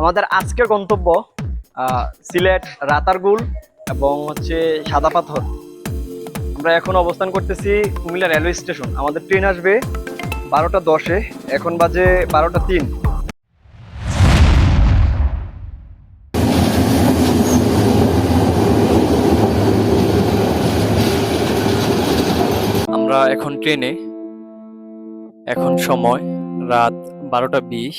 আমাদের আজকের গন্তব্য সিলেট রাতারগুল এবং হচ্ছে সাদা পাথর। আমরা এখন অবস্থান করতেছি কুমিল্লা রেলওয়ে স্টেশন। আমাদের ট্রেন আসবে বারোটা দশে, এখন বাজে বারোটা তিন। আমরা এখন ট্রেনে, এখন সময় রাত বারোটা বিশ।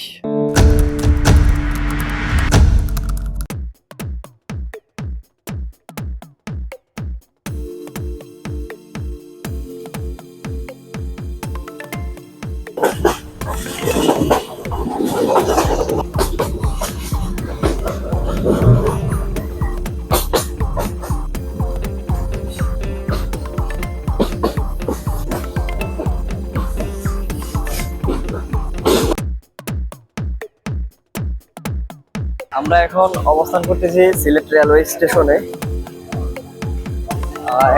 আমরা এখন অবস্থান করতেছি সিলেট রেলওয়ে স্টেশনে।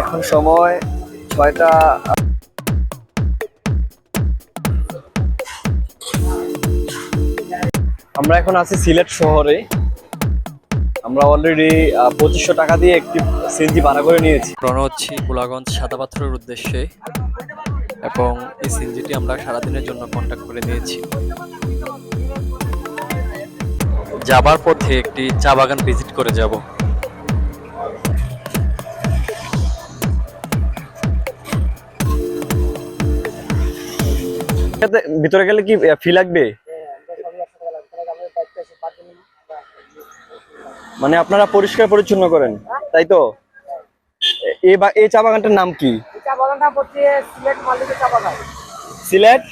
এখন সময় ছয়টা আমরা এখন আছি সিলেট শহরে। আমরা অলরেডি পঁচিশশো টাকা দিয়ে একটি সিএনজি ভাড়া করে নিয়েছি। রওনা হচ্ছি গোলাগঞ্জ সাদা পাথরের উদ্দেশ্যে, এবং এই সিএনজিটি আমরা সারাদিনের জন্য কন্ট্যাক্ট করে নিয়েছি। যাবার পথে একটি চা বাগান ভিজিট করে যাব। ভিতরে গেলে কি ফি লাগবে? মানে আপনারা পরিষ্কার পরিচ্ছন্ন করেন তাই তো? এই চা বাগানটার নাম কি? চা বাগানটা হচ্ছে সিলেট মালিকের চা বাগান। সিলেট?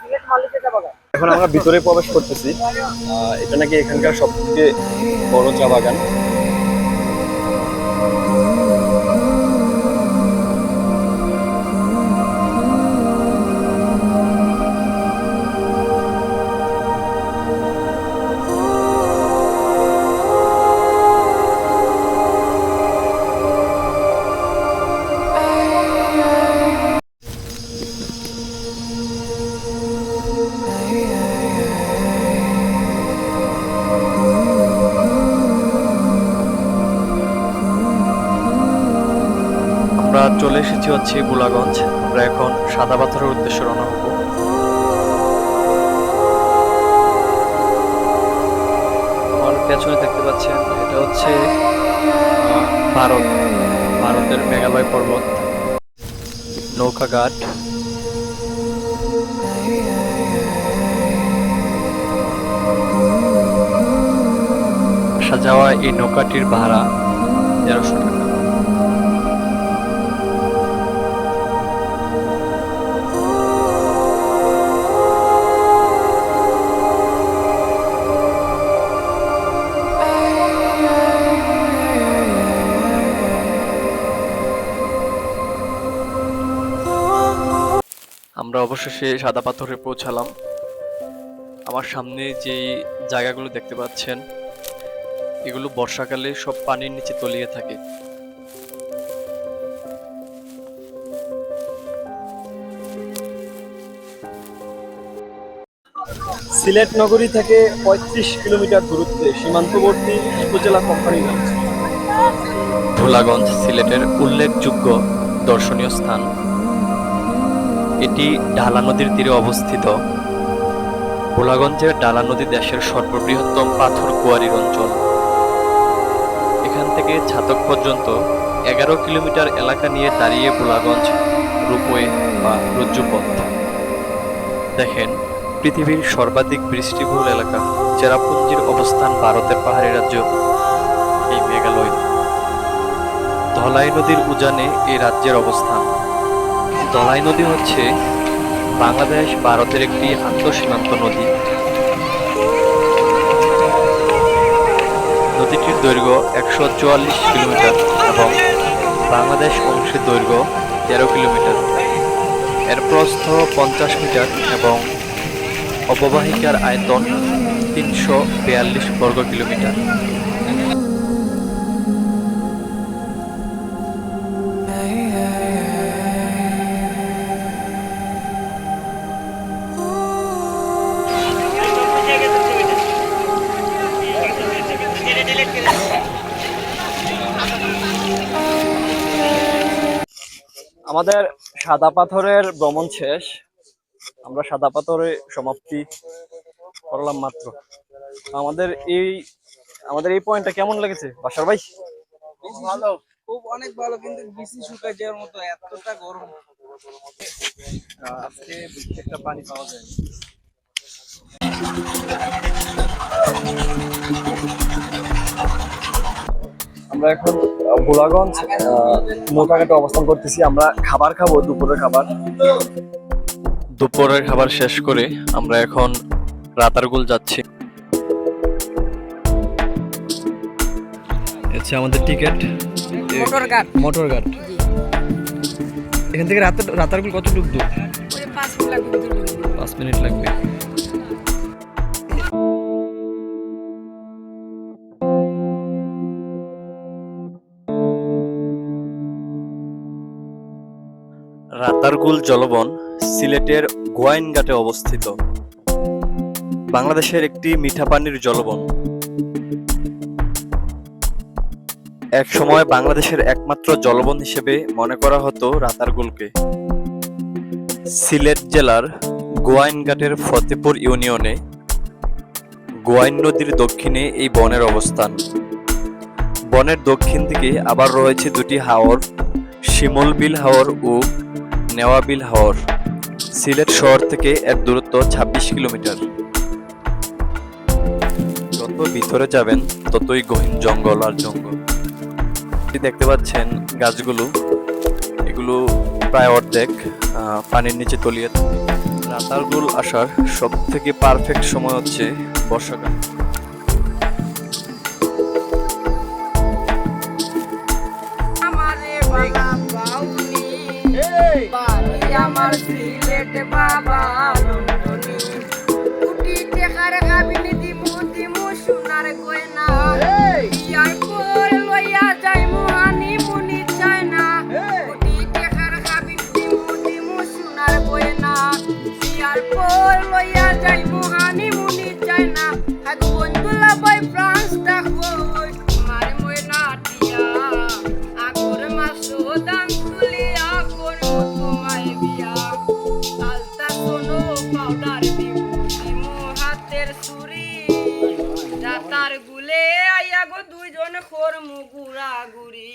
সিলেট মালিকের চা বাগান। এখন আমরা ভিতরে প্রবেশ করতেছি। এটা নাকি এখানকার সবথেকে বড় চা বাগান। চলে এসেছি হচ্ছে বুলাগঞ্জ আমরা এখন সাদা পাথরের উদ্দেশ্যে রওনা হব। আমার পেছনে দেখতে পাচ্ছেন, এটা হচ্ছে ভারত, ভারতের মেঘালয় পর্বত। নৌকাঘাট আসা যাওয়া এই নৌকাটির ভাড়া তেরোশো টাকা। অবশেষে সাদা পাথরে পৌঁছালাম। আমার সামনে যে জায়গাগুলো দেখতে পাচ্ছেন এগুলো বর্ষাকালে সব পানির নিচে তলিয়ে থাকে। সিলেট নগরী থেকে পঁয়ত্রিশ কিলোমিটার দূরত্বে সীমান্তবর্তী উপজেলা কোম্পানিগঞ্জ। ভোলাগঞ্জ সিলেটের উল্লেখযোগ্য দর্শনীয় স্থান। এটি ঢালা নদীর তীরে অবস্থিত। ভোলাগঞ্জের ডালা নদী দেশের সর্ববৃহত্তম পাথর কুয়ারির অঞ্চল। এখান থেকে ছাতক পর্যন্ত এগারো কিলোমিটার এলাকা নিয়ে দাঁড়িয়ে ভোলাগঞ্জ রূপওয়ে বা রজ্জুপথ। দেখেন, পৃথিবীর সর্বাধিক বৃষ্টিবহুল এলাকা, চেরাপুঞ্জির অবস্থান ভারতের পাহাড়ি রাজ্য এই মেঘালয়। ধলাই নদীর উজানে এই রাজ্যের অবস্থান। ধলাই নদী হচ্ছে বাংলাদেশ ভারতের একটি আন্তঃসীমান্ত নদী। নদীটির দৈর্ঘ্য একশো চুয়াল্লিশ কিলোমিটার এবং বাংলাদেশ অংশের দৈর্ঘ্য তেরো কিলোমিটার। এর প্রস্থ পঞ্চাশ মিটার এবং অববাহিকার আয়তন তিনশো বিয়াল্লিশ বর্গ কিলোমিটার। আমাদের সাদা পাথরের ভ্রমণ শেষ। আমরা সাদা পাথরে সমাপ্তি করলাম মাত্র। আমাদের এই আমাদের এই পয়েন্টটা কেমন লেগেছে? বাসার ভাই? ভালো। খুব অনেক ভালো, কিন্তু বিসি শুকায় যাওয়ার মতো এতটা গরম। আজকে একটা পানি পাওয়া যায়। আমরা এখন আহ, ভোলাগঞ্জ মোটাঘাটে অবস্থান করতেছি। আমরা খাবার খাব দুপুরের খাবার। দুপুরের খাবার শেষ করে আমরা এখন রাতারগুল যাচ্ছি। আচ্ছা আমাদের টিকিট। মোটর গার্ড ঘাট। এখান থেকে রাতার রাতারগুল কত দূর? পাঁচ মিনিট লাগবে। রাতারগুল জলবন সিলেটের গোয়াইনঘাটে অবস্থিত। বাংলাদেশের একটি মিঠা পানির জলবন। এক সময় বাংলাদেশের একমাত্র জলবন হিসেবে মনে করা হতো রাতারগুলকে। সিলেট জেলার গোয়াইনঘাটের ফতেপুর ইউনিয়নে গোয়াইন নদীর দক্ষিণে এই বনের অবস্থান। বনের দক্ষিণ দিকে আবার রয়েছে দুটি হাওর, শিমলবিল হাওর ও নেওয়াবিল হাওর সিলেট শহর থেকে এর দূরত্ব ছাব্বিশ কিলোমিটার। যত ভিতরে যাবেন, ততই গহীন জঙ্গল আর জঙ্গল। দেখতে পাচ্ছেন গাছগুলো। এগুলো প্রায় অর্ধেক পানির নিচে তলিয়ে থাকে রাতারগুল আসার সব থেকে পারফেক্ট সময় হচ্ছে বর্ষাকাল। আমার সিলেট বাবা লন্ডনি। কুটি টেকার গাবিনি দিমু দিমু সোনার গয়না। ইয়ার পর লইয়া যাই মুহানি মুনি চায় না কুটি টেকার গাবিনি দিমু দিমু সোনার গয়না। ইয়ার পর লইয়া যাই মুহানি মুনি চায় না আগ বন্ধুলা বই ফ্রান্স রাতার গুলে আইয়া গো দুইজন খোর মুগুরা গুড়ি